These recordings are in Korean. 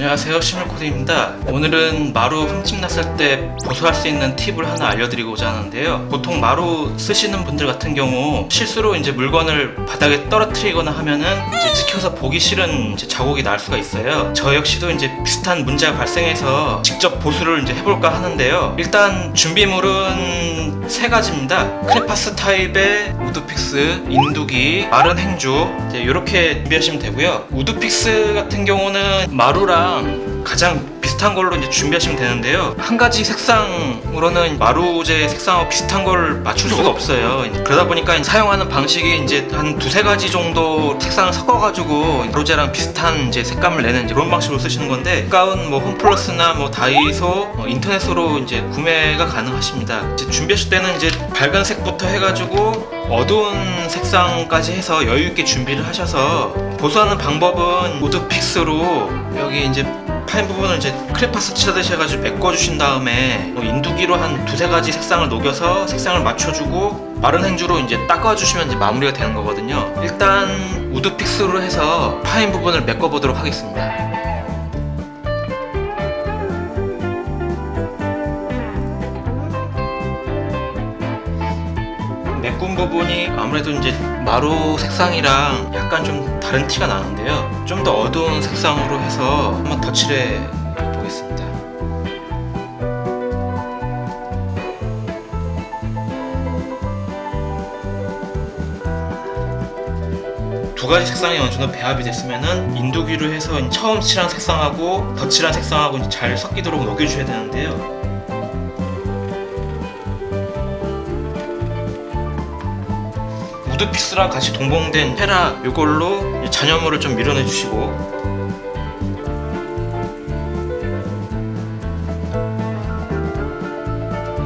안녕하세요. 시물코드입니다. 오늘은 마루 흠집 났을 때 보수할 수 있는 팁을 하나 알려드리고자 하는데요. 보통 마루 쓰시는 분들 같은 경우 실수로 이제 물건을 바닥에 떨어뜨리거나 하면은 이제 찍혀서 보기 싫은 자국이 날 수가 있어요. 저 역시도 이제 비슷한 문제가 발생해서 직접 보수를 이제 해볼까 하는데요. 일단 준비물은 세 가지입니다. 크레파스 타입의 우드픽스, 인두기, 마른 행주 이제 이렇게 준비하시면 되고요. 우드픽스 같은 경우는 마루랑 う。 가장 비슷한 걸로 이제 준비하시면 되는데요. 한 가지 색상으로는 마루제 색상하고 비슷한 걸 맞출 수가 없어요. 그러다 보니까 사용하는 방식이 이제 한 두세 가지 정도 색상을 섞어가지고 마루제랑 비슷한 이제 색감을 내는 이제 그런 방식으로 쓰시는 건데 가운 뭐 홈플러스나 뭐 다이소 어, 인터넷으로 이제 구매가 가능하십니다. 이제 준비하실 때는 이제 밝은 색부터 해가지고 어두운 색상까지 해서 여유 있게 준비를 하셔서 보수하는 방법은 우드픽스로 여기 이제 파인 부분을 이제 크레파스 치듯이 해가지고 메꿔주신 다음에 뭐 인두기로 한 두세 가지 색상을 녹여서 색상을 맞춰주고 마른 행주로 이제 닦아주시면 이제 마무리가 되는 거거든요. 일단 우드 픽스로 해서 파인 부분을 메꿔보도록 하겠습니다. 메꾼 부분이 아무래도 이제 마루 색상이랑 약간 좀 다른 티가 나는데요. 좀 더 어두운 색상으로 해서 한번 덧칠해 보겠습니다. 두 가지 색상이 어느 정도 배합이 됐으면은 인두기로 해서 처음 칠한 색상하고 덧칠한 색상하고 잘 섞이도록 녹여주셔야 되는데요. 우드피스랑 같이 동봉된 헤라 이걸로 잔여물을 좀 밀어내 주시고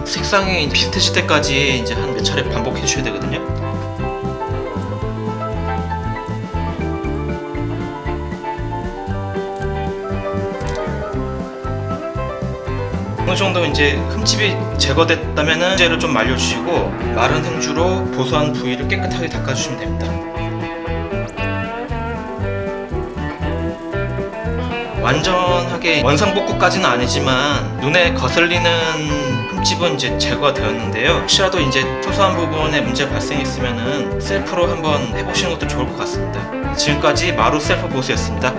색상이 비슷해질 때까지 이제 한 몇 차례 반복해 주셔야 되거든요. 어느 정도 이제 흠집이 제거됐다면은 행제를 좀 말려주시고 마른 행주로 보수한 부위를 깨끗하게 닦아주시면 됩니다. 완전하게 원상복구까지는 아니지만 눈에 거슬리는 흠집은 이제 제거가 되었는데요. 혹시라도 이제 소소한 부분에 문제 발생했으면은 셀프로 한번 해보시는 것도 좋을 것 같습니다. 지금까지 마루 셀프 보수였습니다.